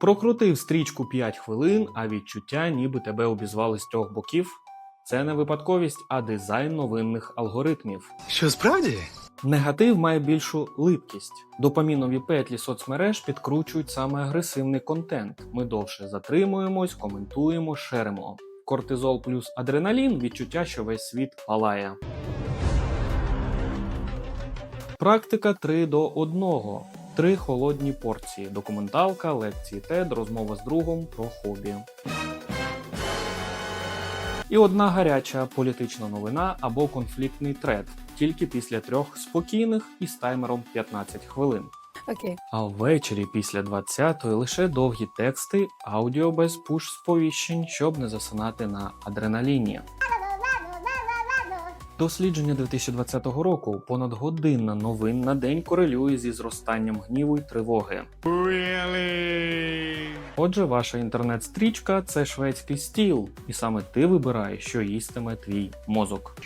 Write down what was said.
Прокрутив стрічку 5 хвилин, а відчуття, ніби тебе обізвали з трьох боків. Це не випадковість, а дизайн новинних алгоритмів. Що справді? Негатив має більшу липкість. Допамінові петлі соцмереж підкручують саме агресивний контент. Ми довше затримуємось, коментуємо, шеримо. Кортизол плюс адреналін відчуття, що весь світ палає. Практика 3 до 1. Три холодні порції: документалка, лекції TED, розмова з другом про хобі. І одна гаряча політична новина або конфліктний трет тільки після трьох спокійних і з таймером 15 хвилин. Окей. А ввечері після 20-ї лише довгі тексти, аудіо без пуш-сповіщень, щоб не засинати на адреналіні. Дослідження 2020 року понад година новин на день корелює зі зростанням гніву й тривоги. Отже, ваша інтернет-стрічка це шведський стіл, і саме ти вибираєш, що їстиме твій мозок.